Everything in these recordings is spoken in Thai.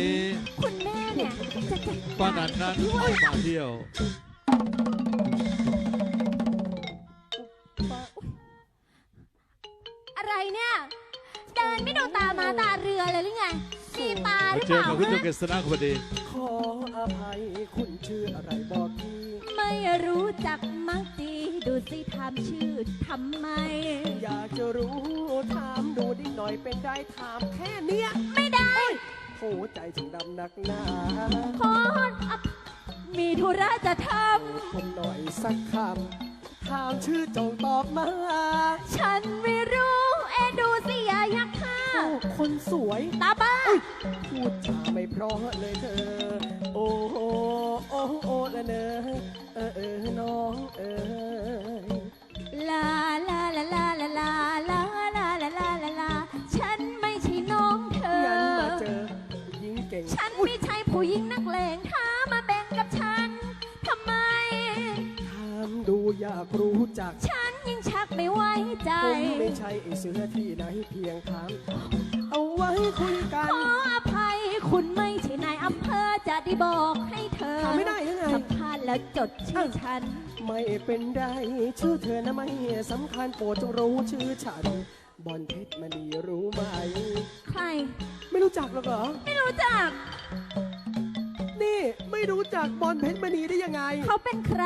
นี้คุณแม่เนี่ยจะจัดป้านันนั้นมาเที่ยว อะไรเนี่ยเดินไม่ดูตามาตาเรือเลยหรือไงมีตาหรือเจเปอล่ากับคุณเจ้าฮะเกษณะพอดีขออภัยคุณชื่ออะไรบอกทีไม่รู้จักมักจีดูสิทำชื่อทำไม อยากจะรู้ถามดูนิดหน่อยเป็นได้ถามแค่เนี้ย ไม่ ได้โอ้ใจถึงดำนักหนาขออัพมีธุระจะทผมหน่อยสักคำถามชื่อจงตอบมาำ ฉันไม่รู้ เอ็ดูสิอย่ายักข้าโอ้คนสวย ตาบ้า พูดจาไม่เพราะเลยเธอ โอ้โหโอ้โอ้ละเนอเออเออน้องเออลาลาลาลาลาลาากรู้จัก ฉันยิ่งชักไม่ไว้ใจ ผมไม่ใช่ไอ้เสือที่ไหนเพียงถามเอาไว้คุยกัน ขออภัยคุณไม่ใช่นายอำเภอจะได้บอกให้เธอถามไม่ได้หรือไง สัมภาษณ์แล้วจดชื่อฉัน ไม่เป็นไรชื่อเธอนะไม่สำคัญโปรดจงรู้ชื่อฉัน บอลเพชรมณีรู้ไหม ใคร ไม่รู้จักหรอกเหรอ ไม่รู้จัก นี่ไม่รู้จักบอลเพชรมณีได้ยังไง เขาเป็นใคร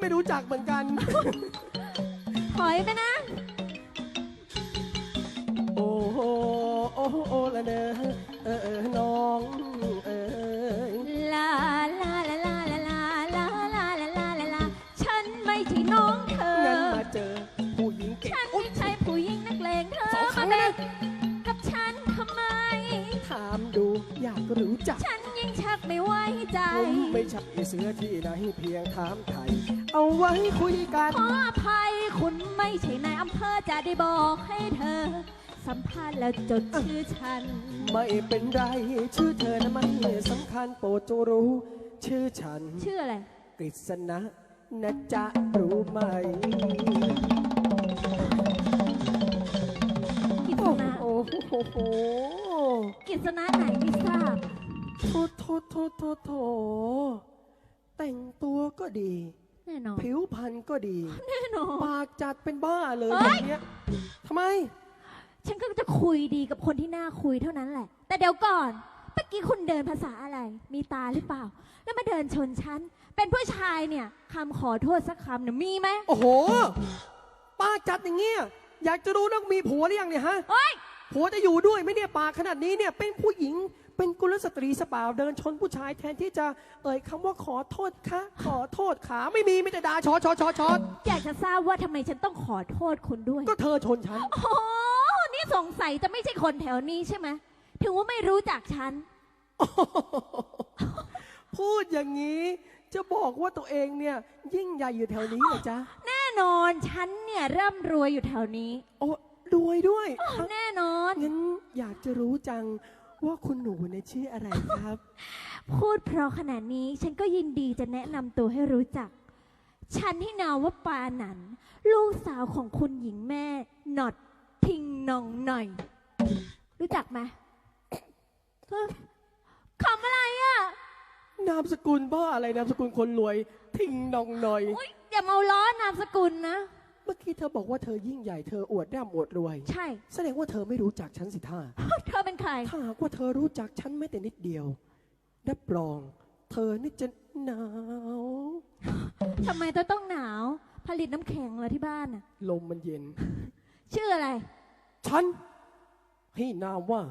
ไม่รู้จักเหมือนกัน ถอยไปนะ โอ้โหโอ้โหโอ้ละเนอเออเออน้องเออลาลาลาลาลาลาลาลาลาลาลาลาฉันไม่ใช่น้องเธอ งั้นมาเจอผู้หญิงเก่งฉันอุ๊ไม่ยใช่ผู้หญิงนักเลงเธอสองครั้มางแล้วเด็นะกกับฉันทำไม ถามดูอยากรู้จัก ฉันยิ่งชักไม่ไว้ใจ ผมไม่ใช่เสือที่ไหนเพียงถามไทย เอาไว้คุยกัน ขออภัยคุณไม่ใช่นายอำเภอจะได้บอกให้เธอ สัมภาษณ์แล้วจดชื่อฉัน ไม่เป็นไร ชื่อเธอนะมันสำคัญโปรดจงรู้ ชื่อฉัน ชื่ออะไร กฤษณะนะจ๊ะรู้ไหม กิษณะโอ้โหกิษณะไหนไม่ทราบ โทโทโทโทโทแต่งตัวก็ดี แน่นอน ผิวพรรณก็ดี แน่นอน ปากจัดเป็นบ้าเลยเฮ้อยย่างเงี้ยทำไม ฉันก็จะคุยดีกับคนที่น่าคุยเท่านั้นแหละ แต่เดี๋ยวก่อน เมื่อกี้คุณเดินภาษาอะไร มีตาหรือเปล่า แล้วมาเดินชนฉัน เป็นผู้ชายเนี่ยคำขอโทษสักคำเนี่ยมีไหมโอ้โห ปากจัดอย่างเงี้ย อยากจะรู้นักมีผัวหรือยังเนี่ยฮะ เฮ้ย ผัวจะอยู่ด้วยไหมเนี่ยปากขนาดนี้เนี่ย เป็นผู้หญิง เป็นกุลสตรีสเปล่าเดินชนผู้ชายแทนที่จะเอ่ยคำว่าขอโทษค่ะขอโทษขาไม่มีไม่แต่ด่าชอชอชอชออยากจะทราบว่าทำไมฉันต้องขอโทษคุณด้วย ก็เธอชนฉัน โอ้นี่สงสัยจะไม่ใช่คนแถวนี้ใช่ไหม ถึงว่าไม่รู้จักฉัน พูดอย่างนี้จะบอกว่าตัวเองเนี่ย ยิ่งใหญ่อยู่แถวนี้เหรอจ๊ะ แน่นอนฉันเนี่ยร่ำรวยอยู่แถวนี้ โอ้รวยด้วย แน่นอนงั้นอยากจะรู้จัง ว่าคุณหนูเนี่ยชื่ออะไรครับ พูดเพราะขนาดนี้ฉันก็ยินดีจะแนะนำตัวให้รู้จัก ฉันที่นามว่าปาหนันลูกสาวของคุณหญิงแม่หนอดทิงนองหน่อย รู้จักไหมเฮ้ยคำอะไรอะนามสกุลบ้าอะไรนามสกุลคนรวย ทิ้งนองหน่อย อุ๊ยอย่าเมาล้อนามสกุลนะ เมื่อกี้เธอบอกว่าเธอยิ่งใหญ่เธออวดร่ำอวดรวย ใช่ แสดงว่าเธอไม่รู้จักฉันสิท่า เธอเป็นใคร ถ้าหากว่าเธอรู้จักฉันแม้แต่นิดเดียวรับรอง เธอนี่จะหนาว ทำไมเธอต้องหนาว ผลิตน้ำแข็งเหรอที่บ้านน่ะ ลมมันเย็น ชื่ออะไร ฉัน ให้นามว่า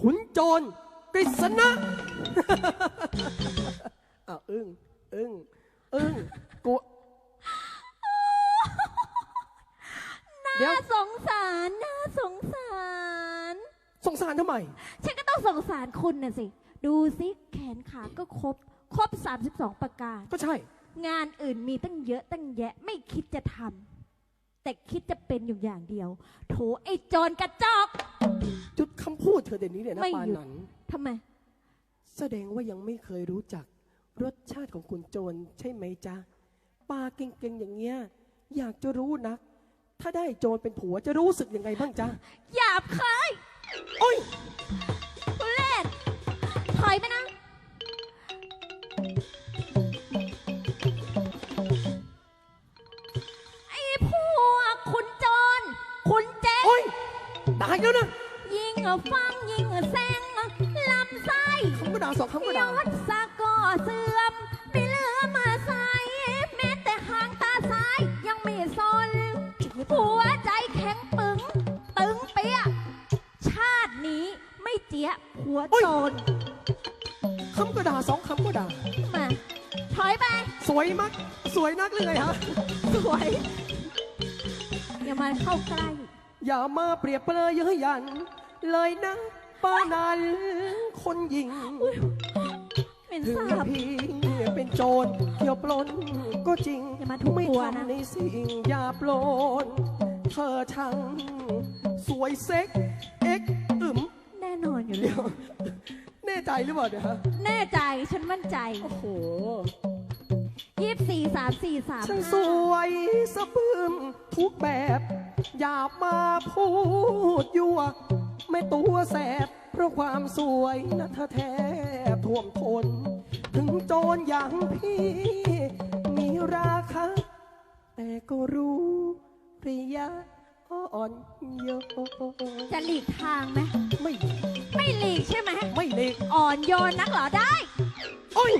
ขุนโจรกฤษณะ อ้าวอึ้งอึ้งอึ้งกู เดี๋ยว น่าสงสารน่าสงสาร สงสารทำไม ฉันก็ต้องสงสารคุณน่ะสิ ดูสิแขนขาก็ครบ ครบ 32 ประการ ก็ใช่ งานอื่นมีตั้งเยอะตั้งแยะไม่คิดจะทำแต่คิดจะเป็นอยู่อย่างเดียว โถไอ้โจรกระจอกจุดคำพูดเธอเดี๋ยวนี้เนี่ยนะไม่ปานหยุดหนันทำไม แสดงว่ายังไม่เคยรู้จัก รสชาติของคุณโจรใช่ไหมจ๊ะปลาเก่งๆอย่างเงี้ย อยากจะรู้นัก ถ้าได้โจรเป็นผัวจะรู้สึกยังไงบ้างจ๊ะ หยาบคายโอ้ยคุณเรศถอยไปนะ ไอ้พวกขุนโจรขุนเจ๊โอ้ยด่ายแล้วนะยิงเอาฟังยิงเอาแซงลำไส้คำก็ด่าสองคำก็ยด่า ศสะก็เสื่อมมี ยะหัวโจรคำก็ด่าสองคำก็ด่า มาถอยไป สวยมักสวยนักเลยฮะ สวย อย่ามาเข้าใกล้ อย่ามาเปรียบเปรยเย้ยหยัน เลยนะป้านันคนยิง เป็นถึงสาบ พี่เป็นโจรเที่ยวปล้นก็จริงอย่ามาทุบไม่หัวนะ ทำในสิ่งอย่าปล้นเธอช่างสวยเซ็ก เอ็กอึมแน่นอนอยู่แล้เดี๋ยวว แน่ใจหรือเปล่าเนี่ยฮะแน่ใจฉันมั่นใจโอ้โหยี่สิบสี่สามสี่สามช่างสวยสะบึมทุกแบบ อย่ามาพูดยั่ว ไม่ตัวแสบ เพราะความสวยนะเธอแทบท่วมทน ถึงโจรอย่างพี่ มีราคาแต่ก็รู้ระยะ อ่อนโยนจะหลีกทางไหมไม่ไม่หลีกใช่ไหมไม่เล็กอ่อนโยนนักเหรอได้โอ้ย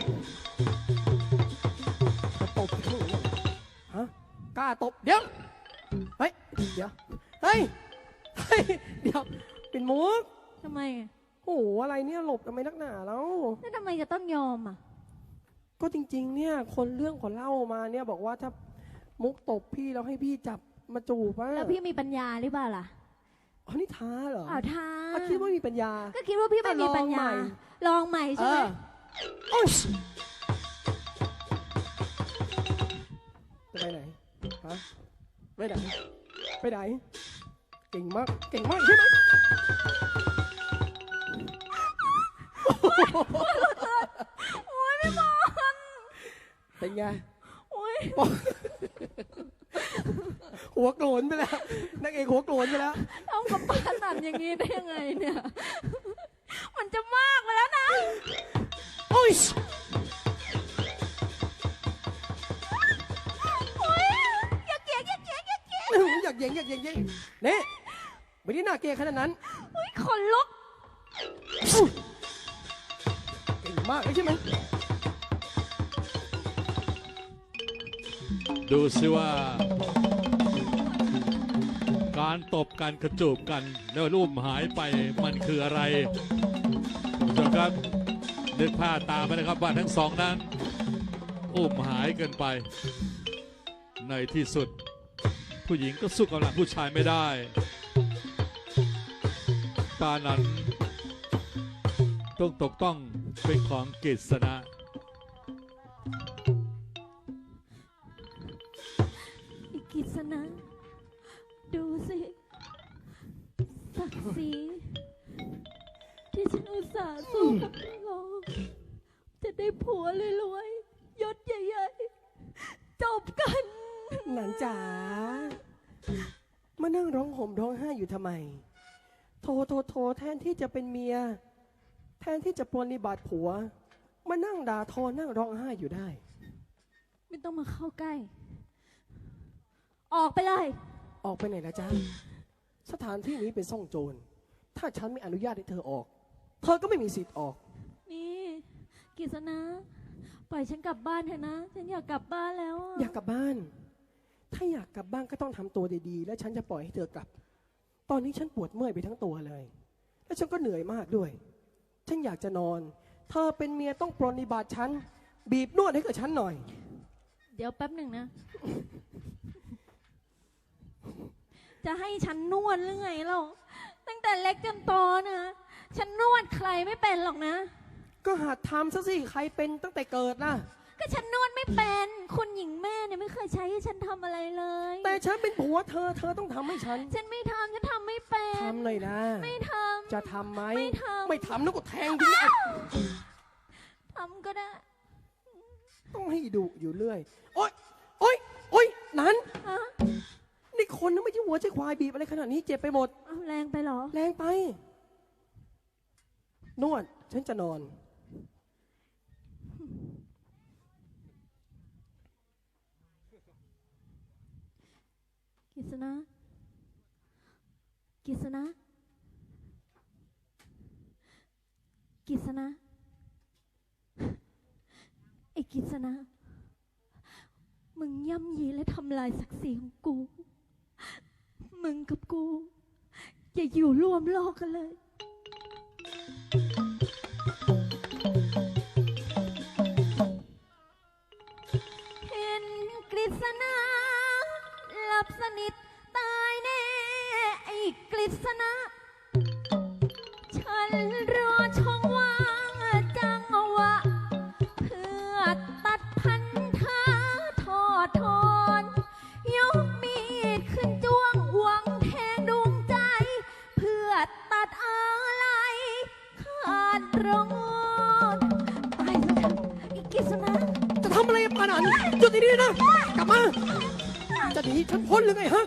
จะตบที่ไหนฮะกล้าตบเดี๋ยวเฮ้ยเดี๋ยวเฮ้ยเฮ้ยเดี๋ยวเป็นมุกทำไมอะโอ้โหอะไรเนี่ยหลบทำไมนักหนาแล้วแล้วทำไมจะต้องยอมอะก็จริง ๆ เนี่ย คนเรื่องคนเล่ามาเนี่ยบอกว่าถ้ามุกตบพี่แล้วให้พี่จับ มาจูบอะแล้วพี่มีปัญญาหรือเปล่าล่ะอ๋อนี่ท้าเหรออ้าวท้าอะคิดว่ามีปัญญา ก็คิดว่าพี่ไม่มีปัญญา ลองใหม่เอใช่ไหมอโอ้ยจะไปไหนฮะไปไหนไปไหน เก่งมาก เก่งมากใช่ไหมโอ้ยไม่มองเป็นไงโอ้ย หัวโกรนไปแล้วนักเอกหัวโกรนไปแล้ว ทำกับป้าหนันอย่างนี้ได้ยังไงเนี่ย มันจะมากไปแล้วนะ โอ้ยโอ้ยอย่าเกลียดอย่าเกลียดอย่าเกลียดอยากเย่งอยากเย่งเย่งเนี่ยไม่ได้น่าเกลียดขนาดนั้นโอ้ยขนลุกเก่งมากเลยใช่ไหมดูซิว่า การตบกันกระจูบกันแล้วรูปหายไปมันคืออะไรคุณผู้ชมครับนึกภาพตามไปนะครับว่าทั้งสองนั้นอุ้มหายกันไป ในที่สุด ผู้หญิงก็สู้กำลังผู้ชายไม่ได้ปานั้นต้องตกต้องเป็นของกฤษณะอีกิษณะ ศักดิ์ศรีที่ฉันอุตส่าห์สู้กับน้อง จะได้ผัวรวยๆยศใหญ่ๆจบกันหนานจ๋ามานั่งร้องห่มร้องไห้อยู่ทำไม โทรโทรโทรแทนที่จะเป็นเมีย แทนที่จะปรนนิบัติผัว มานั่งด่าทอนั่งร้องไห้อยู่ได้ ไม่ต้องมาเข้าใกล้ ออกไปเลย ออกไปไหนนะจ๊ะ สถานที่นี้เป็นซ่องโจร ถ้าฉันไม่อนุญาตให้เธอออก เธอก็ไม่มีสิทธิ์ออก นี่กิษณะปล่อยฉันกลับบ้านเถอะนะ ฉันอยากกลับบ้านแล้วอะอยากกลับบ้าน ถ้าอยากกลับบ้านก็ต้องทำตัวดีๆ และฉันจะปล่อยให้เธอกลับ ตอนนี้ฉันปวดเมื่อยไปทั้งตัวเลย และฉันก็เหนื่อยมากด้วย ฉันอยากจะนอน เธอเป็นเมียต้องปรนนิบัติฉัน บีบนวดให้กับฉันหน่อย เดี๋ยวแป๊บหนึ่งนะ จะให้ฉันนวดหรือไงเราตั้งแต่เล็กจนโตนะฉันนวดใครไม่เป็นหรอกนะ ก็หัดทำซะสิใครเป็นตั้งแต่เกิดนะก็ฉันนวดไม่เป็นคุณหญิงแม่เนี่ยไม่เคยใช้ให้ฉันทำอะไรเลย แต่ฉันเป็นผัวเธอ เธอต้องทำให้ฉันฉันไม่ทำฉันทำไม่เป็นทำหน่อยนะ ไม่ทำ จะทำไหมไม่ทำ ไม่ทำแล้วก็แทงทิ้งอะทำก็ได้ ต้องให้ดุอยู่เรื่อย โอ๊ย คนนะไม่ใช่หัวใช่ควายบีบอะไรขนาดนี้เจ็บไปหมด เอาแรงไปเหรอ แรงไป นวด ฉันจะนอน กิษณะกิษณะกิษณะกิษณะมึงย่ำยีและทำลายศักดิ์ศรีของกู มึงกับกู อย่าอยู่ร่วมโลกกันเลย เห็นกฤษณาหลับสนิทตายแน่ ไอ้กฤษณา จุดนี้นะ กลับมา จะหนีฉันพ้นหรือไงฮะ